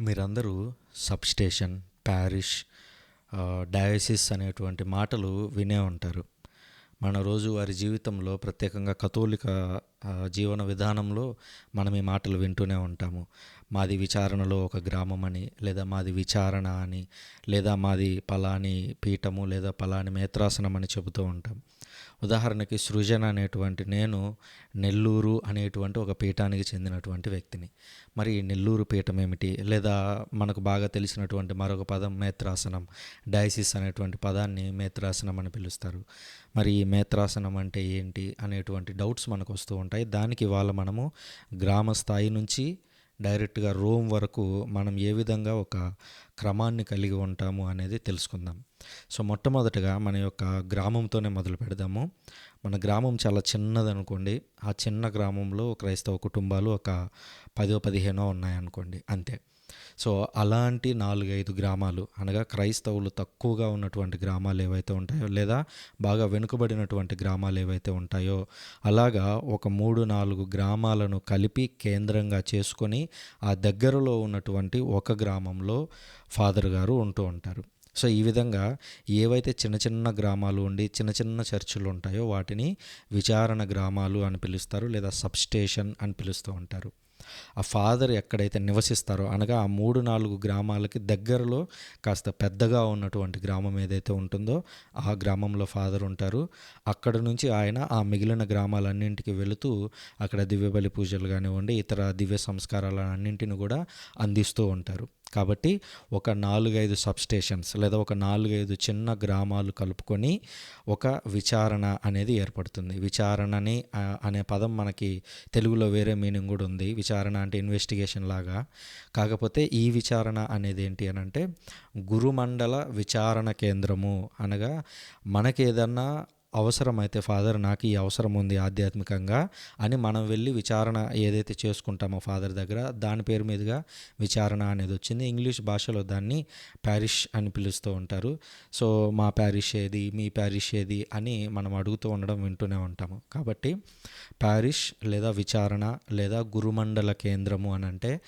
మీరందరూ substation, parish diocese అనేటువంటి మాటలు వినే ఉంటారు. మన రోజువారి జీవితంలో ప్రత్యేకంగా కథోలిక జీవన విధానంలో మనం ఈ మాటలు వింటూనే ఉంటాము. మాది విచారణలో ఒక గ్రామం అని, లేదా మాది విచారణ అని, లేదా మాది పలాని పీఠము, లేదా పలాని మేత్రాసనం అని చెబుతూ ఉంటాం. ఉదాహరణకి సృజన అనేటువంటి నేను నెల్లూరు అనేటువంటి ఒక పీఠానికి చెందినటువంటి వ్యక్తిని. మరి నెల్లూరు పీఠం ఏమిటి? లేదా మనకు బాగా తెలిసినటువంటి మరొక పదం మేత్రాసనం, డయాసిస్ అనేటువంటి పదాన్ని మేత్రాసనం అని పిలుస్తారు. మరి ఈ మేత్రాసనం అంటే ఏంటి? అనేటువంటి డౌట్స్ మనకు వస్తూ ఉంటాయి. దానికి ఇవాళ మనము గ్రామ స్థాయి నుంచి డైరెక్ట్‌గా రోమ్ వరకు మనం ఏ విధంగా ఒక క్రమాన్ని కలిగి ఉంటాము అనేది తెలుసుకుందాం. సో, మొట్టమొదటగా మన యొక్క గ్రామంతోనే మొదలు పెడదాము మన గ్రామం చాలా చిన్నదనుకోండి. ఆ చిన్న గ్రామంలో క్రైస్తవ కుటుంబాలు ఒక పదో, పదిహేనో ఉన్నాయనుకోండి అంతే. సో, అలాంటి 4, 5 గ్రామాలు అనగా క్రైస్తవులు తక్కువగా ఉన్నటువంటి గ్రామాలు ఏవైతే ఉంటాయో, లేదా బాగా వెనుకబడినటువంటి గ్రామాలు ఏవైతే ఉంటాయో, అలాగా ఒక 3, 4 గ్రామాలను కలిపి కేంద్రంగా చేసుకొని, ఆ దగ్గరలో ఉన్నటువంటి ఒక గ్రామంలో ఫాదర్ గారు ఉంటూ ఉంటారు. సో, ఈ విధంగా ఏవైతే చిన్న చిన్న గ్రామాలు ఉండి, చిన్న చిన్న చర్చిలు ఉంటాయో వాటిని విచారణ గ్రామాలు అని పిలుస్తారు. లేదా సబ్‌స్టేషన్ అని పిలుస్తూ ఉంటారు. ఆ ఫాదర్ ఎక్కడైతే నివసిస్తారో అనగా ఆ 3, 4 గ్రామాలకి దగ్గరలో కాస్త పెద్దగా ఉన్నటువంటి గ్రామం ఏదైతే ఉంటుందో, ఆ గ్రామంలో ఫాదర్ ఉంటారు. అక్కడ నుంచి ఆయన ఆ మిగిలిన గ్రామాలన్నింటికి వెళుతూ అక్కడ దివ్యబలి పూజలు కానివ్వండి ఇతర దివ్య సంస్కారాలన్నింటిని కూడా అందిస్తూ ఉంటారు. కాబట్టి ఒక 4, 5 సబ్‌స్టేషన్స్ లేదా ఒక 4, 5 చిన్న గ్రామాలు కలుపుకొని ఒక విచారణ అనేది ఏర్పడుతుంది. విచారణని అనే పదం మనకి తెలుగులో వేరే మీనింగ్ కూడా ఉంది. విచారణ అంటే ఇన్వెస్టిగేషన్ లాగా. కాకపోతే ఈ విచారణ అనేది ఏంటి అని అంటే గురుమండల విచారణ కేంద్రము అనగా మనకేదన్నా అవసరమైతే ఫాదర్ నాకు ఈ అవసరం ఉంది ఆధ్యాత్మికంగా అని మనం వెళ్ళి విచారణ ఏదైతే చేసుకుంటామో ఫాదర్ దగ్గర దాని పేరు మీదుగా విచారణ అనేది వచ్చింది. ఇంగ్లీష్ భాషలో దాన్ని ప్యారిష్ అని పిలుస్తూ ఉంటారు. సో, మా ప్యారిష్ ఏది? మీ ప్యారిష్ ఏది? అని మనం అడుగుతూ ఉండడం వింటూనే ఉంటాము. కాబట్టి ప్యారిష్ లేదా విచారణ లేదా గురుమండల కేంద్రము అని అంటే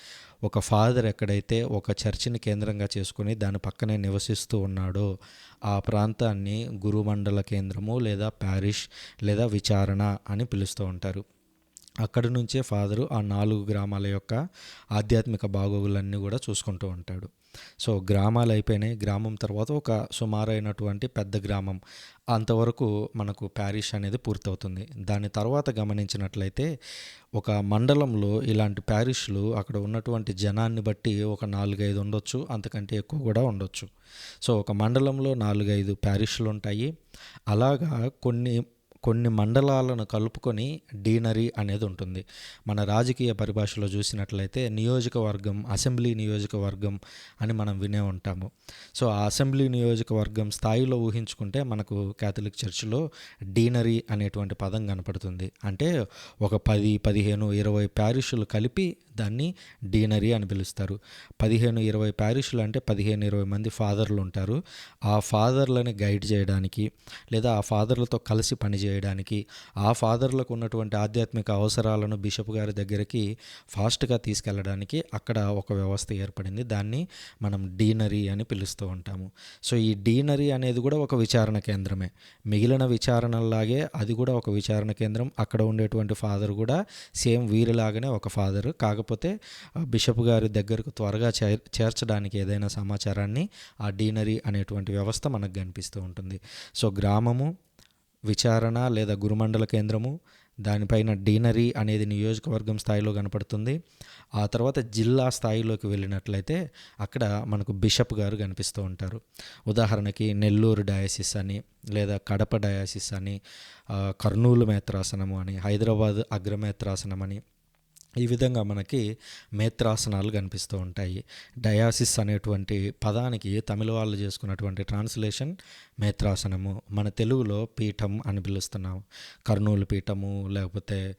ఒక ఫాదర్ ఎక్కడైతే ఒక చర్చిని కేంద్రంగా చేసుకుని దాని పక్కనే నివసిస్తూ ఉన్నాడో, ఆ ప్రాంతాన్ని గురుమండల కేంద్రము లేదా ప్యారిష్ లేదా విచారణ అని పిలుస్తూ ఉంటారు. అక్కడి నుంచే ఫాదరు ఆ నాలుగు గ్రామాల యొక్క ఆధ్యాత్మిక బాగోగులన్నీ కూడా చూసుకుంటూ ఉంటాడు. సో, గ్రామాలు అయిపోయినాయి. గ్రామం తర్వాత ఒక సుమారైనటువంటి పెద్ద గ్రామం. అంతవరకు మనకు ప్యారిష్ అనేది పూర్తవుతుంది. దాని తర్వాత గమనించినట్లయితే ఒక మండలంలో ఇలాంటి ప్యారిష్లు అక్కడ ఉన్నటువంటి జనాన్ని బట్టి ఒక 4, 5 ఉండొచ్చు. అంతకంటే ఎక్కువ కూడా ఉండొచ్చు. సో, ఒక మండలంలో నాలుగైదు ప్యారిష్లు ఉంటాయి అలాగా కొన్ని కొన్ని మండలాలను కలుపుకొని డీనరీ అనేది ఉంటుంది. మన రాజకీయ పరిభాషలో చూసినట్లయితే నియోజకవర్గం, అసెంబ్లీ నియోజకవర్గం అని మనం వినే ఉంటాము. సో, ఆ అసెంబ్లీ నియోజకవర్గం స్థాయిలో ఊహించుకుంటే మనకు క్యాథలిక్ చర్చిలో డీనరీ అనేటువంటి పదం కనపడుతుంది. అంటే ఒక పది పదిహేను ఇరవై ప్యారిషులు కలిపి దాన్ని డీనరీ అని పిలుస్తారు. 15, 20 పారిష్‌లు అంటే 15, 20 మంది ఫాదర్‌లు ఉంటారు. ఆ ఫాదర్‌లని గైడ్ చేయడానికి లేదా ఆ ఫాదర్‌లతో కలిసి పనిచేయడానికి, ఆ ఫాదర్‌లకు ఉన్నటువంటి ఆధ్యాత్మిక అవసరాలను బిషప్ గారి దగ్గరికి ఫాస్ట్‌గా తీసుకెళ్ళడానికి అక్కడ ఒక వ్యవస్థ ఏర్పడింది. దాన్ని మనం డీనరీ అని పిలుస్తూ ఉంటాము. సో, ఈ డీనరీ అనేది కూడా ఒక విచారణ కేంద్రమే. మిగిలిన విచారణలాగే అది కూడా ఒక విచారణ కేంద్రం. అక్కడ ఉండేటువంటి ఫాదర్ కూడా సేమ్ వీరిలాగానే ఒక ఫాదర్. కాకపోతే బిషప్ గారి దగ్గరకు త్వరగా చేర్చడానికి ఏదైనా సమాచారాన్ని ఆ డీనరీ అనేటువంటి వ్యవస్థ మనకు కనిపిస్తూ ఉంటుంది. సో, గ్రామము, విచారణ లేదా గురుమండల కేంద్రము, దానిపైన డీనరీ అనేది నియోజకవర్గం స్థాయిలో కనపడుతుంది. ఆ తర్వాత జిల్లా స్థాయిలోకి వెళ్ళినట్లయితే అక్కడ మనకు బిషప్ గారు కనిపిస్తూ ఉంటారు. ఉదాహరణకి నెల్లూరు డయాసిస్ అని, లేదా కడప డయాసిస్ అని, కర్నూలు మేత్రాసనము అని, హైదరాబాద్ అగ్రమేత్రాసనం అని ఈ విధంగా మనకి మేత్రాసనాలు కనిపిస్తూ ఉంటాయి. డయాసిస్ అనేటువంటి పదానికి తమిళ వాళ్ళు చేసుకున్నటువంటి ట్రాన్స్‌లేషన్ మేత్రాసనము. మన తెలుగులో పీఠం అని పిలుస్తున్నాం. కర్నూలు పీఠము, లేకపోతే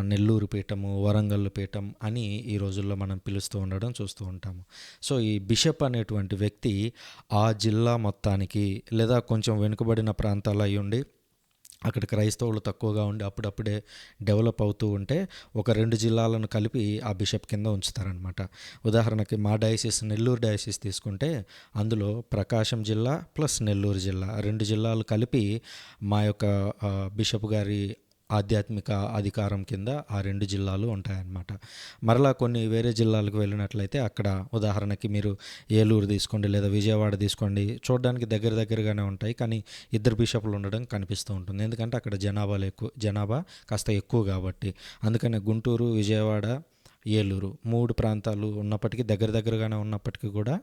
నెల్లూరు పీఠము, వరంగల్ పీఠం అని ఈ రోజుల్లో మనం పిలుస్తూ ఉండడం చూస్తూ ఉంటాము. సో, ఈ బిషప్ అనేటువంటి వ్యక్తి ఆ జిల్లా మొత్తానికి లేదా కొంచెం వెనుకబడిన ప్రాంతాలు అయ్యుండి అక్కడ క్రైస్తవులు తక్కువగా ఉండి అప్పుడప్పుడే డెవలప్ అవుతూ ఉంటే ఒక రెండు జిల్లాలను కలిపి ఆ బిషప్ కింద ఉంచుతారనమాట ఉదాహరణకి మా డయాసిస్ నెల్లూరు డయాసిస్ తీసుకుంటే అందులో ప్రకాశం జిల్లా ప్లస్ నెల్లూరు జిల్లా. రెండు జిల్లాలు కలిపి మా యొక్క బిషప్ గారి ఆధ్యాత్మిక అధికారం కింద ఆ రెండు జిల్లాలు ఉంటాయన్నమాట. మరలా కొన్ని వేరే జిల్లాలకు వెళ్ళినట్లయితే అక్కడ ఉదాహరణకి మీరు ఏలూరు తీసుకోండి లేదా విజయవాడ తీసుకోండి చూడడానికి దగ్గర దగ్గరగానే ఉంటాయి. కానీ ఇద్దరు బిషపులు ఉండడం కనిపిస్తూ ఉంటుంది. ఎందుకంటే అక్కడ జనాభాలు ఎక్కువ జనాభా కాస్త ఎక్కువ కాబట్టి. అందుకని గుంటూరు విజయవాడ ఏలూరు మూడు ప్రాంతాలు ఉన్నప్పటికీ దగ్గర దగ్గరగానే ఉన్నప్పటికీ కూడా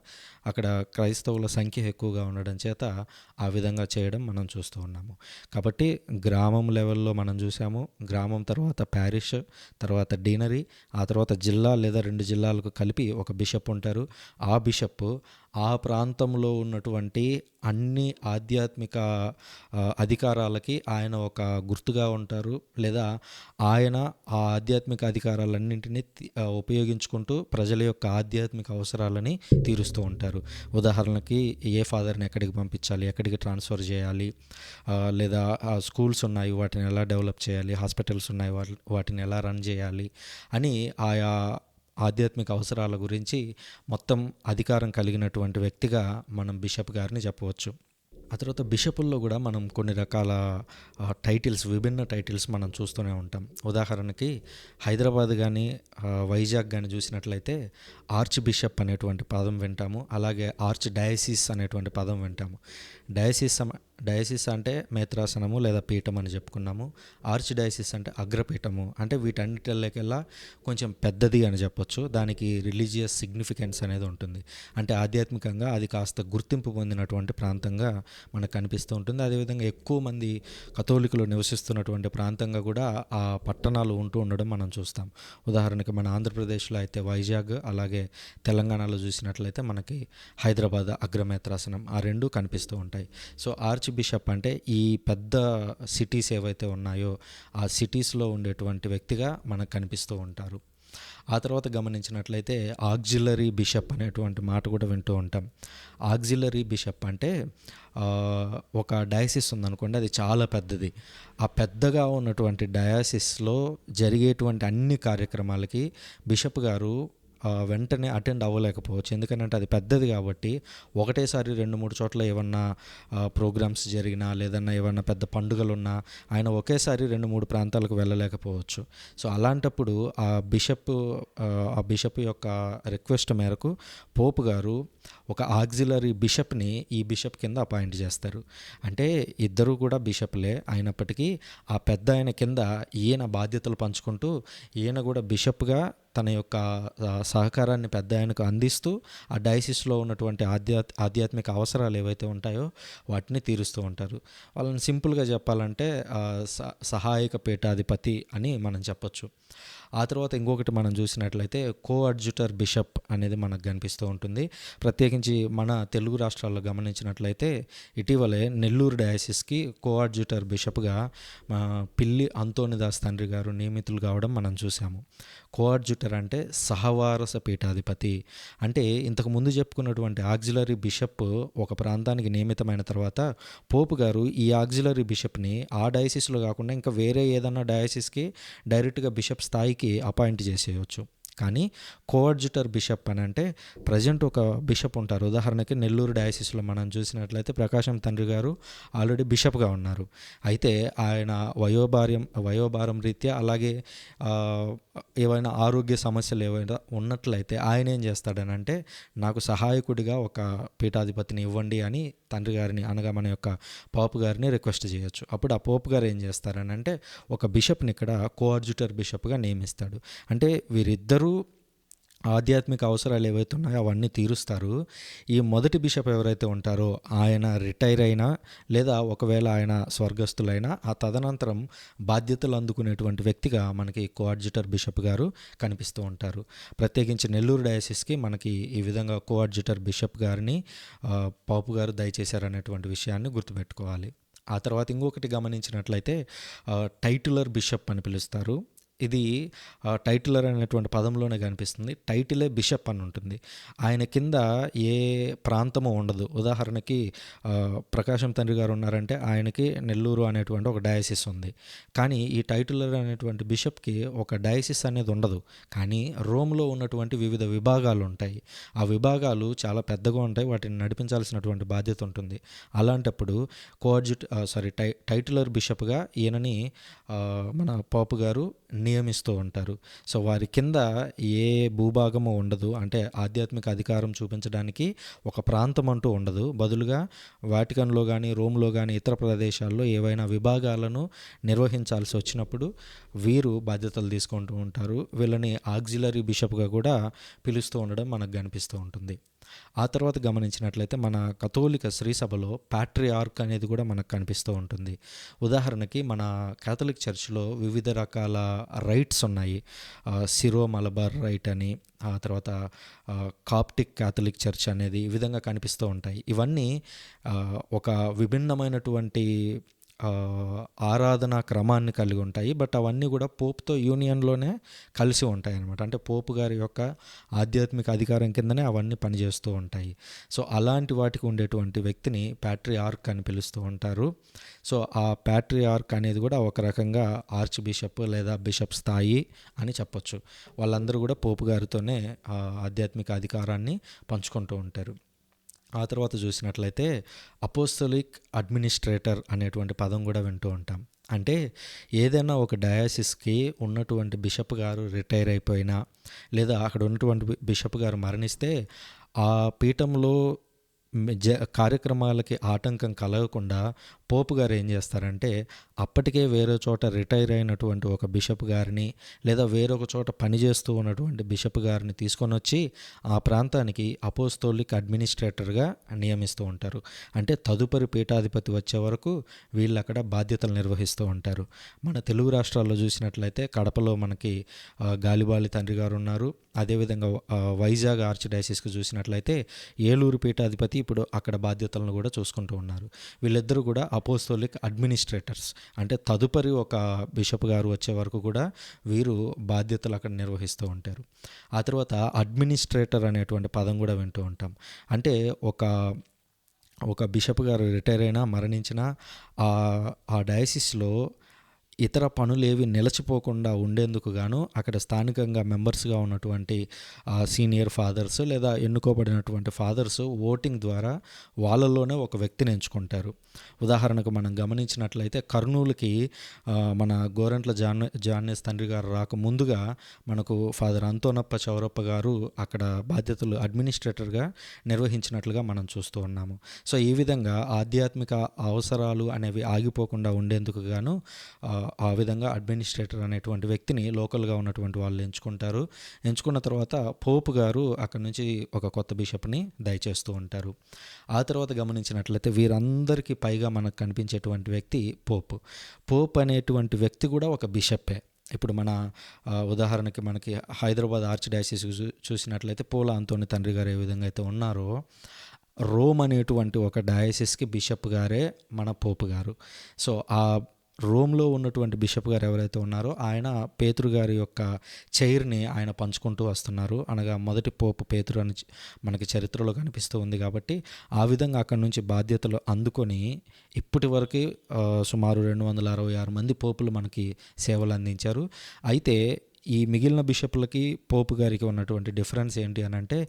అక్కడ క్రైస్తవుల సంఖ్య ఎక్కువగా ఉండడం చేత ఆ విధంగా చేయడం మనం చూస్తూ ఉన్నాము. కాబట్టి గ్రామం లెవెల్లో మనం చూసాము గ్రామం తర్వాత ప్యారిష్ తర్వాత డీనరీ ఆ తర్వాత జిల్లా లేదా రెండు జిల్లాలకు కలిపి ఒక బిషప్ ఉంటారు. ఆ బిషప్ ఆ ప్రాంతంలో ఉన్నటువంటి అన్ని ఆధ్యాత్మిక అధికారాలకి ఆయన ఒక గుర్తుగా ఉంటారు. లేదా ఆయన ఆ ఆధ్యాత్మిక అధికారాలన్నింటినీ ఉపయోగించుకుంటూ ప్రజల యొక్క ఆధ్యాత్మిక అవసరాలని తీరుస్తూ ఉంటారు. ఉదాహరణకి ఏ ఫాదర్ని ఎక్కడికి పంపించాలి ఎక్కడికి ట్రాన్స్ఫర్ చేయాలి లేదా స్కూల్స్ ఉన్నాయి వాటిని ఎలా డెవలప్ చేయాలి హాస్పిటల్స్ ఉన్నాయి వాటిని ఎలా రన్ చేయాలి అని ఆయా ఆధ్యాత్మిక అవసరాల గురించి మొత్తం అధికారం కలిగినటువంటి వ్యక్తిగా మనం బిషప్ గారిని చెప్పవచ్చు. ఆ తర్వాత బిషపుల్లో కూడా మనం కొన్ని రకాల టైటిల్స్ విభిన్న టైటిల్స్ మనం చూస్తూనే ఉంటాం. ఉదాహరణకి హైదరాబాద్ కానీ వైజాగ్ కానీ చూసినట్లయితే ఆర్చ్ బిషప్ అనేటువంటి పదం వింటాము. అలాగే ఆర్చ్ డయాసిస్ అనేటువంటి పదం వింటాము. డయాసిస్ డయసిస్ డయాసిస్ అంటే మేత్రాసనము లేదా పీఠం అని చెప్పుకున్నాము. ఆర్చ్ డయాసిస్ అంటే అగ్రపీఠము. అంటే వీటన్నిటికెల్లా కొంచెం పెద్దది అని చెప్పొచ్చు. దానికి రిలీజియస్ సిగ్నిఫికెన్స్ అనేది ఉంటుంది. అంటే ఆధ్యాత్మికంగా అది కాస్త గుర్తింపు పొందినటువంటి ప్రాంతంగా మనకు కనిపిస్తూ ఉంటుంది. అదేవిధంగా ఎక్కువ మంది కథోలికులు నివసిస్తున్నటువంటి ప్రాంతంగా కూడా ఆ పట్టణాలు ఉంటూ ఉండడం మనం చూస్తాం. ఉదాహరణకి మన ఆంధ్రప్రదేశ్లో అయితే వైజాగ్ అలాగే తెలంగాణలో చూసినట్లయితే మనకి హైదరాబాద్ అగ్రమేత్రాసనం ఆ రెండు కనిపిస్తూ ఉంటాయి. సో ఆర్చ్ బిషప్ అంటే ఈ పెద్ద సిటీస్ ఏవైతే ఉన్నాయో ఆ సిటీస్లో ఉండేటువంటి వ్యక్తిగా మనకు కనిపిస్తూ ఉంటారు. ఆ తర్వాత గమనించినట్లయితే ఆక్జిలరీ బిషప్ అనేటువంటి మాట కూడా వింటూ ఉంటాం. ఆక్జిలరీ బిషప్ అంటే ఒక డయాసిస్ ఉందనుకోండి అది చాలా పెద్దది. ఆ పెద్దగా ఉన్నటువంటి డయాసిస్లో జరిగేటువంటి అన్ని కార్యక్రమాలకి బిషప్ గారు వెంటనే అటెండ్ అవ్వలేకపోవచ్చు. ఎందుకంటే అది పెద్దది కాబట్టి ఒకటేసారి రెండు మూడు చోట్ల ఏమన్నా ప్రోగ్రామ్స్ జరిగినా లేదన్నా ఏమన్నా పెద్ద పండుగలు ఉన్నా ఆయన ఒకేసారి రెండు మూడు ప్రాంతాలకు వెళ్ళలేకపోవచ్చు. సో అలాంటప్పుడు ఆ బిషప్ ఆ, ఆ బిషప్ యొక్క రిక్వెస్ట్ మేరకు పోపు గారు ఒక ఆగ్జిలరీ బిషప్ని ఈ బిషప్ కింద అపాయింట్ చేస్తారు. అంటే ఇద్దరు కూడా బిషప్లే అయినప్పటికీ ఆ పెద్ద ఆయన కింద ఈయన బాధ్యతలు పంచుకుంటూ ఈయన కూడా బిషప్గా తన యొక్క సహకారాన్ని పెద్ద ఆయనకు అందిస్తూ ఆ డైసిస్లో ఉన్నటువంటి ఆధ్యా ఆధ్యాత్మిక అవసరాలు ఏవైతే ఉంటాయో వాటిని తీరుస్తూ ఉంటారు. వాళ్ళని సింపుల్గా చెప్పాలంటే స- సహాయక పీఠాధిపతి అని మనం చెప్పొచ్చు. ఆ తర్వాత ఇంకొకటి మనం చూసినట్లయితే కో అడ్జుటర్ బిషప్ అనేది మనకు కనిపిస్తూ ఉంటుంది. ప్రత్యేకించి మన తెలుగు రాష్ట్రాల్లో గమనించినట్లయితే ఇటీవలే నెల్లూరు డయాసిస్కి కో అడ్జుటర్ బిషప్గా మా పిల్లి అంతోనిదాస్ తండ్రి గారు నియమితులు కావడం మనం చూసాము కోఆర్జుటర్ అంటే సహవారస పీఠాధిపతి. అంటే ఇంతకు ముందు చెప్పుకున్నటువంటి ఆగ్జిలరీ బిషప్ ఒక ప్రాంతానికి నియమితమైన తర్వాత పోపు గారు ఈ ఆగ్జిలరీ బిషప్ని ఆ డయాసిస్లో కాకుండా ఇంకా వేరే ఏదన్నా డయాసిస్కి డైరెక్ట్గా బిషప్ స్థాయికి అపాయింట్ చేసేయచ్చు. కానీ కోఆర్జుటర్ బిషప్ అని అంటే ప్రజెంట్ ఒక బిషప్ ఉంటారు. ఉదాహరణకి నెల్లూరు డయాసిస్లో మనం చూసినట్లయితే ప్రకాశం తండ్రి గారు ఆల్రెడీ బిషప్గా ఉన్నారు. అయితే ఆయన వయోభార్యం వయోభారం రీత్యా అలాగే ఏవైనా ఆరోగ్య సమస్యలు ఏవైనా ఉన్నట్లయితే ఆయన ఏం చేస్తాడనంటే నాకు సహాయకుడిగా ఒక పీఠాధిపతిని ఇవ్వండి అని తండ్రి గారిని అనగా మన యొక్క పోపు గారిని రిక్వెస్ట్ చేయొచ్చు. అప్పుడు ఆ పోపు గారు ఏం చేస్తారనంటే ఒక బిషప్ని ఇక్కడ కోఆర్జుటర్ బిషప్గా నియమిస్తాడు. అంటే వీరిద్దరూ ఆధ్యాత్మిక అవసరాలు ఏవైతే ఉన్నాయో అవన్నీ తీరుస్తారు. ఈ మొదటి బిషప్ ఎవరైతే ఉంటారో ఆయన రిటైర్ అయినా లేదా ఒకవేళ ఆయన స్వర్గస్థులైనా ఆ తదనంతరం బాధ్యతలు అందుకునేటువంటి వ్యక్తిగా మనకి కోఆర్జిటర్ బిషప్ గారు కనిపిస్తూ ఉంటారు. ప్రత్యేకించి నెల్లూరు డయాసిస్కి మనకి ఈ విధంగా కోఆర్జిటర్ బిషప్ గారిని పాపు గారు దయచేశారనేటువంటి విషయాన్ని గుర్తుపెట్టుకోవాలి. ఆ తర్వాత ఇంకొకటి గమనించినట్లయితే టైటిలర్ బిషప్ అని పిలుస్తారు. ఇది టైటిలర్ అనేటువంటి పదంలోనే కనిపిస్తుంది. టైటిలే బిషప్ అని ఉంటుంది. ఆయన కింద ఏ ప్రాంతము ఉండదు. ఉదాహరణకి ప్రకాశం తండ్రి గారు ఉన్నారంటే ఆయనకి నెల్లూరు అనేటువంటి ఒక డయాసిస్ ఉంది. కానీ ఈ టైటిలర్ అనేటువంటి బిషప్కి ఒక డయాసిస్ అనేది ఉండదు. కానీ రోమ్లో ఉన్నటువంటి వివిధ విభాగాలు ఉంటాయి. ఆ విభాగాలు చాలా పెద్దగా ఉంటాయి. వాటిని నడిపించాల్సినటువంటి బాధ్యత ఉంటుంది. అలాంటప్పుడు కోఆర్జిట్ సారీ టై టైటిలర్ బిషప్గా ఈయనని మన పాపు గారు నియమిస్తూ ఉంటారు. సో వారి కింద ఏ భూభాగము ఉండదు. అంటే ఆధ్యాత్మిక అధికారం చూపించడానికి ఒక ప్రాంతం అంటూ ఉండదు. బదులుగా వాటికన్లో కానీ రోమ్లో కానీ ఇతర ప్రదేశాల్లో ఏవైనా విభాగాలను నిర్వహించాల్సి వచ్చినప్పుడు వీరు బాధ్యతలు తీసుకుంటూ ఉంటారు. వీళ్ళని ఆక్సిలరీ బిషప్గా కూడా పిలుస్తూ ఉండడం మనకు కనిపిస్తూ ఉంటుంది. ఆ తర్వాత గమనించినట్లయితే మన కథోలిక శ్రీసభలో సభలో ఆర్క్ అనేది కూడా మనకు కనిపిస్తూ ఉంటుంది. ఉదాహరణకి మన క్యాథలిక్ చర్చ్లో వివిధ రకాల రైట్స్ ఉన్నాయి. సిరో మలబార్ రైట్ అని ఆ తర్వాత కాప్టిక్ క్యాథలిక్ చర్చ్ అనేది ఈ విధంగా కనిపిస్తూ ఉంటాయి. ఇవన్నీ ఒక విభిన్నమైనటువంటి ఆరాధనా క్రమాన్ని కలిగి ఉంటాయి. బట్ అవన్నీ కూడా పోప్తో యూనియన్లోనే కలిసి ఉంటాయి అనమాట అంటే పోపు గారి యొక్క ఆధ్యాత్మిక అధికారం కిందనే అవన్నీ పనిచేస్తూ ఉంటాయి. సో అలాంటి వాటికి ఉండేటువంటి వ్యక్తిని ప్యాట్రియార్క్ ఆర్క్ అని పిలుస్తూ ఉంటారు. సో ఆ ప్యాట్రియార్క్ ఆర్క్ అనేది కూడా ఒక రకంగా ఆర్చ్ బిషప్ లేదా బిషప్ స్థాయి అని చెప్పొచ్చు. వాళ్ళందరూ కూడా పోపు గారితోనే ఆధ్యాత్మిక అధికారాన్ని పంచుకుంటూ ఉంటారు. ఆ తర్వాత చూసినట్లయితే అపోస్తలిక్ అడ్మినిస్ట్రేటర్ అనేటువంటి పదం కూడా వింటూ ఉంటాం. అంటే ఏదైనా ఒక డయాసిస్కి ఉన్నటువంటి బిషప్ గారు రిటైర్ అయిపోయినా లేదా అక్కడ ఉన్నటువంటి బిషప్ గారు మరణిస్తే ఆ పీఠంలో జ కార్యక్రమాలకి ఆటంకం కలగకుండా పోపు గారు ఏం చేస్తారంటే అప్పటికే వేరే చోట రిటైర్ అయినటువంటి ఒక బిషప్ గారిని లేదా వేరొక చోట పనిచేస్తూ ఉన్నటువంటి బిషప్ గారిని తీసుకొని వచ్చి ఆ ప్రాంతానికి అపోస్తోలిక్ అడ్మినిస్ట్రేటర్గా నియమిస్తూ ఉంటారు. అంటే తదుపరి పీఠాధిపతి వచ్చే వరకు వీళ్ళు అక్కడ బాధ్యతలు నిర్వహిస్తూ ఉంటారు. మన తెలుగు రాష్ట్రాల్లో చూసినట్లయితే కడపలో మనకి గాలిబాలి తండ్రి గారు ఉన్నారు. అదేవిధంగా వైజాగ్ ఆర్చిడైసిస్కి చూసినట్లయితే ఏలూరు పీఠాధిపతి ఇప్పుడు అక్కడ బాధ్యతలను కూడా చూసుకుంటూ ఉన్నారు. వీళ్ళిద్దరూ కూడా అపోస్తోలిక్ అడ్మినిస్ట్రేటర్స్. అంటే తదుపరి ఒక బిషప్ గారు వచ్చే వరకు కూడా వీరు బాధ్యతలు అక్కడ నిర్వహిస్తూ ఉంటారు. ఆ తర్వాత అడ్మినిస్ట్రేటర్ అనేటువంటి పదం కూడా వింటూ ఉంటాం. అంటే ఒక ఒక బిషప్ గారు రిటైర్ అయినా మరణించినా ఆ ఆ డయాసిస్లో ఇతర పనులేవి నిలచిపోకుండా ఉండేందుకు గాను అక్కడ స్థానికంగా మెంబర్స్గా ఉన్నటువంటి సీనియర్ ఫాదర్స్ లేదా ఎన్నుకోబడినటువంటి ఫాదర్స్ ఓటింగ్ ద్వారా వాళ్ళలోనే ఒక వ్యక్తిని ఎంచుకుంటారు. ఉదాహరణకు మనం గమనించినట్లయితే కర్నూలుకి మన గోరంట్ల జాన్ జాన్నేస్ తండ్రి గారు రాక ముందుగా మనకు ఫాదర్ అంతోనప్ప చౌరప్ప గారు అక్కడ బాధ్యతలు అడ్మినిస్ట్రేటర్గా నిర్వహించినట్లుగా మనం చూస్తూ ఉన్నాము. సో ఈ విధంగా ఆధ్యాత్మిక అవసరాలు అనేవి ఆగిపోకుండా ఉండేందుకు గాను ఆ, విధంగా అడ్మినిస్ట్రేటర్ అనేటువంటి వ్యక్తిని లోకల్గా ఉన్నటువంటి వాళ్ళు ఎంచుకుంటారు. ఎంచుకున్న తర్వాత పోపు గారు అక్కడి నుంచి ఒక కొత్త బిషప్ని దయచేస్తూ ఉంటారు. ఆ తర్వాత గమనించినట్లయితే వీరందరికీ పైగా మనకు కనిపించేటువంటి వ్యక్తి పోపు. పోప్ అనేటువంటి వ్యక్తి కూడా ఒక బిషప్పే. ఇప్పుడు మన ఉదాహరణకి మనకి హైదరాబాద్ ఆర్చ్ డయాసిస్ చూ- చూసినట్లయితే పూల అంతోని తండ్రి గారు ఏ విధంగా అయితే ఉన్నారో రోమ్ అనేటువంటి ఒక డయాసిస్కి బిషప్ గారే మన పోపు గారు. సో ఆ రోమ్లో ఉన్నటువంటి బిషప్ గారు ఎవరైతే ఉన్నారో ఆయన పేతురు గారి యొక్క చైర్ని ఆయన పంచుకుంటూ వస్తున్నారు. అనగా మొదటి పోపు పేతురు అని మనకి చరిత్రలో కనిపిస్తూ ఉంది కాబట్టి ఆ విధంగా అక్కడి నుంచి బాధ్యతలు అందుకొని ఇప్పటి వరకు సుమారు రెండు వందల అరవై ఆరు మంది పోపులు మనకి సేవలు అందించారు. అయితే ఈ మిగిలిన బిషప్లకి పోపు గారికి ఉన్నటువంటి డిఫరెన్స్ ఏంటి అని అంటే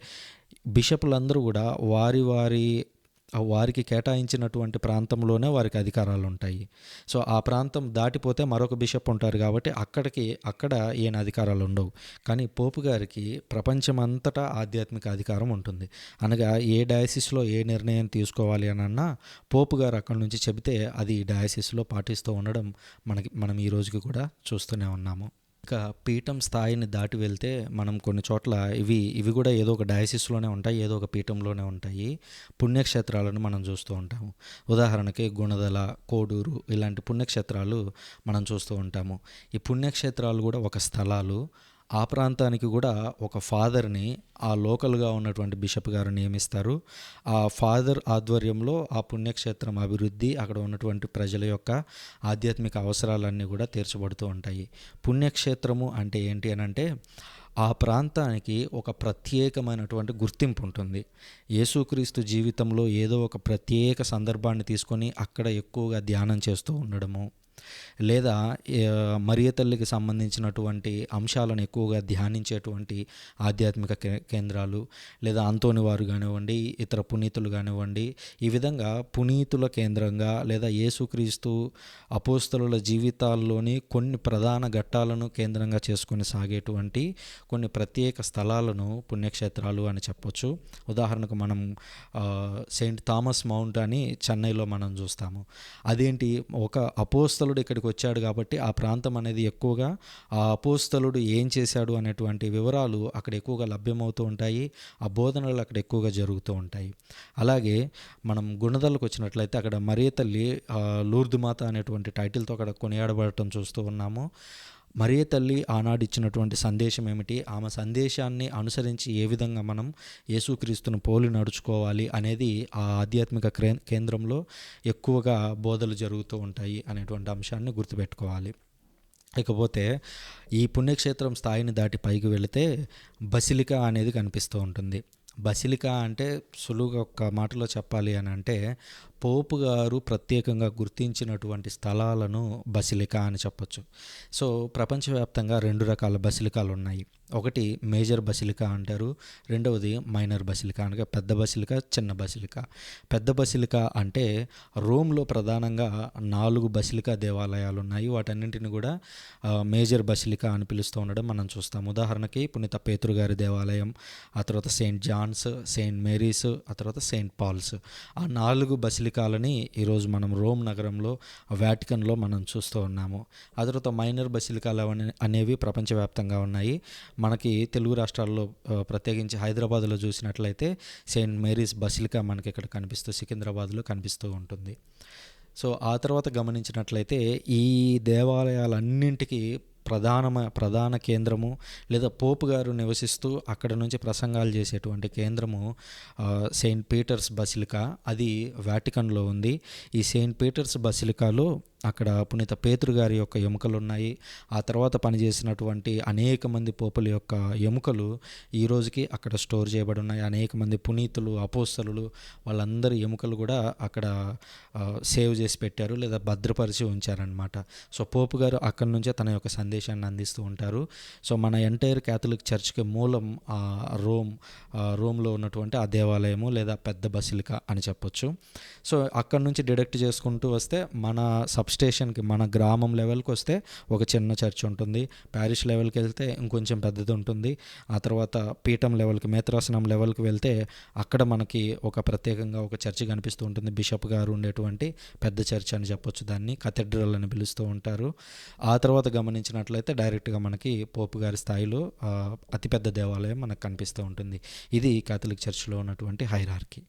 బిషప్లందరూ కూడా వారి వారి వారికి కేటాయించినటువంటి ప్రాంతంలోనే వారికి అధికారాలు ఉంటాయి. సో ఆ ప్రాంతం దాటిపోతే మరొక బిషప్ ఉంటారు కాబట్టి అక్కడికి అక్కడ ఈయన అధికారాలు ఉండవు. కానీ పోపు గారికి ప్రపంచమంతటా ఆధ్యాత్మిక అధికారం ఉంటుంది. అనగా ఏ డయాసిస్లో ఏ నిర్ణయం తీసుకోవాలి అని అన్నా పోపు గారు అక్కడి నుంచి చెబితే అది డయాసిస్లో పాటిస్తూ ఉండడం మనకి మనం ఈ రోజుకి కూడా చూస్తూనే ఉన్నాము. ఇంకా పీఠం స్థాయిని దాటి వెళ్తే మనం కొన్ని చోట్ల ఇవి ఇవి కూడా ఏదో ఒక డయాసిస్లోనే ఉంటాయి ఏదో ఒక పీఠంలోనే ఉంటాయి పుణ్యక్షేత్రాలను మనం చూస్తూ ఉంటాము. ఉదాహరణకి గుణదల కోడూరు ఇలాంటి పుణ్యక్షేత్రాలు మనం చూస్తూ ఉంటాము. ఈ పుణ్యక్షేత్రాలు కూడా ఒక స్థలాలు ఆ ప్రాంతానికి కూడా ఒక ఫాదర్ని ఆ లోకల్గా ఉన్నటువంటి బిషప్ గారు నియమిస్తారు. ఆ ఫాదర్ ఆధ్వర్యంలో ఆ పుణ్యక్షేత్రం అభివృద్ధి అక్కడ ఉన్నటువంటి ప్రజల యొక్క ఆధ్యాత్మిక అవసరాలన్నీ కూడా తీర్చబడుతూ ఉంటాయి. పుణ్యక్షేత్రము అంటే ఏంటి అని అంటే ఆ ప్రాంతానికి ఒక ప్రత్యేకమైనటువంటి గుర్తింపు ఉంటుంది. యేసుక్రీస్తు జీవితంలో ఏదో ఒక ప్రత్యేక సందర్భాన్ని తీసుకొని అక్కడ ఎక్కువగా ధ్యానం చేస్తూ ఉండడము లేదా మరియ తల్లికి సంబంధించినటువంటి అంశాలను ఎక్కువగా ధ్యానించేటువంటి ఆధ్యాత్మిక కేంద్రాలు లేదా అంతోని వారు కానివ్వండి ఇతర పునీతులు కానివ్వండి ఈ విధంగా పునీతుల కేంద్రంగా లేదా యేసుక్రీస్తు అపోస్తలుల జీవితాల్లోని కొన్ని ప్రధాన ఘట్టాలను కేంద్రంగా చేసుకొని సాగేటువంటి కొన్ని ప్రత్యేక స్థలాలను పుణ్యక్షేత్రాలు అని చెప్పొచ్చు. ఉదాహరణకు మనం సెయింట్ థామస్ మౌంట్ అని చెన్నైలో మనం చూస్తాము. అదేంటి ఒక అపోస్తలుడు ఇక్కడికి వచ్చాడు కాబట్టి ఆ ప్రాంతం అనేది ఎక్కువగా ఆ అపోస్తలుడు ఏం చేశాడు అనేటువంటి వివరాలు అక్కడ ఎక్కువగా లభ్యమవుతూ ఉంటాయి. ఆ బోధనలు అక్కడ ఎక్కువగా జరుగుతూ ఉంటాయి. అలాగే మనం గుణదలకు వచ్చినట్లయితే అక్కడ మరియ తల్లి లూర్దుమాత అనేటువంటి టైటిల్తో అక్కడ కొనియాడబడటం చూస్తూ ఉన్నాము. మరియ తల్లి ఆనాడు ఇచ్చినటువంటి సందేశం ఏమిటి? ఆమె సందేశాన్ని అనుసరించి ఏ విధంగా మనం యేసుక్రీస్తును పోలి నడుచుకోవాలి అనేది ఆ ఆధ్యాత్మిక కేంద్రంలో ఎక్కువగా బోధలు జరుగుతూ ఉంటాయి అనేటువంటి అంశాన్ని గుర్తుపెట్టుకోవాలి. ఇకపోతే ఈ పుణ్యక్షేత్రం స్థాయిని దాటి పైకి వెళితే బసిలికా అనేది కనిపిస్తూ ఉంటుంది. బసిలికా అంటే సులువుగా ఒక్క మాటలో చెప్పాలి అని అంటే పోపు గారు ప్రత్యేకంగా గుర్తించినటువంటి స్థలాలను బసిలికా అని చెప్పొచ్చు. సో ప్రపంచవ్యాప్తంగా రెండు రకాల బసిలికాలు ఉన్నాయి. ఒకటి మేజర్ బసిలికా అంటారు. రెండవది మైనర్ బసిలికా అనగా పెద్ద బసిలికా చిన్న బసిలికా. పెద్ద బసిలికా అంటే రోమ్లో ప్రధానంగా నాలుగు బసిలికా దేవాలయాలు ఉన్నాయి వాటన్నింటిని కూడా మేజర్ బసిలికా అని పిలుస్తూ ఉండడం మనం చూస్తాం. ఉదాహరణకి పునీత పేతురు గారి దేవాలయం ఆ తర్వాత సెయింట్ జాన్స్ సెయింట్ మేరీస్ ఆ తర్వాత సెయింట్ పాల్స్. ఆ నాలుగు బసిలికాలని ఈరోజు మనం రోమ్ నగరంలో వాటికన్లో మనం చూస్తూ ఉన్నాము. ఆ తర్వాత మైనర్ బసిలికాలు అనేవి ప్రపంచవ్యాప్తంగా ఉన్నాయి. మనకి తెలుగు రాష్ట్రాల్లో ప్రత్యేకించి హైదరాబాద్లో చూసినట్లయితే సెయింట్ మేరీస్ బసిలికా మనకి ఇక్కడ కనిపిస్తూ సికింద్రాబాద్లో కనిపిస్తూ ఉంటుంది. సో ఆ తర్వాత గమనించినట్లయితే ఈ దేవాలయాలన్నింటికి ప్రధాన ప్రధాన కేంద్రము లేదా పోపు గారు నివసిస్తూ అక్కడ నుంచి ప్రసంగాలు చేసేటువంటి కేంద్రము సెయింట్ పీటర్స్ బసిలికా. అది వాటికన్లో ఉంది. ఈ సెయింట్ పీటర్స్ బసిలికాలో అక్కడ పునీత పేతురు గారి యొక్క ఎముకలు ఉన్నాయి ఆ తర్వాత పనిచేసినటువంటి అనేక మంది పోపుల యొక్క ఎముకలు ఈ రోజుకి అక్కడ స్టోర్ చేయబడి ఉన్నాయి అనేక మంది పునీతులు అపోస్తలు వాళ్ళందరి ఎముకలు కూడా అక్కడ సేవ్ చేసి పెట్టారు లేదా భద్రపరిచి ఉంచారనమాట సో పోపు గారు అక్కడి నుంచే తన యొక్క సందేశాన్ని అందిస్తూ ఉంటారు. సో మన ఎంటైర్ క్యాథలిక్ చర్చ్కి మూలం ఆ రోమ్ రోమ్లో ఉన్నటువంటి ఆ దేవాలయము లేదా పెద్ద బసిలిక అని చెప్పొచ్చు. సో అక్కడ నుంచి డిడక్ట్ చేసుకుంటూ వస్తే మన స్టేషన్కి మన గ్రామం లెవెల్కి వస్తే ఒక చిన్న చర్చ్ ఉంటుంది. ప్యారిష్ లెవెల్కి వెళ్తే ఇంకొంచెం పెద్దది ఉంటుంది. ఆ తర్వాత పీఠం లెవెల్కి మేత్రాసనం లెవెల్కి వెళ్తే అక్కడ మనకి ఒక ప్రత్యేకంగా ఒక చర్చ్ కనిపిస్తూ ఉంటుంది. బిషప్ గారు ఉండేటువంటి పెద్ద చర్చ్ అని చెప్పొచ్చు దాన్ని. కథెడ్రల్ అని పిలుస్తూ ఉంటారు. ఆ తర్వాత గమనించినట్లయితే డైరెక్ట్గా మనకి పోపు గారి స్థాయిలో అతిపెద్ద దేవాలయం మనకు కనిపిస్తూ ఉంటుంది. ఇది కాథలిక్ చర్చ్లో ఉన్నటువంటి హైరార్కీ.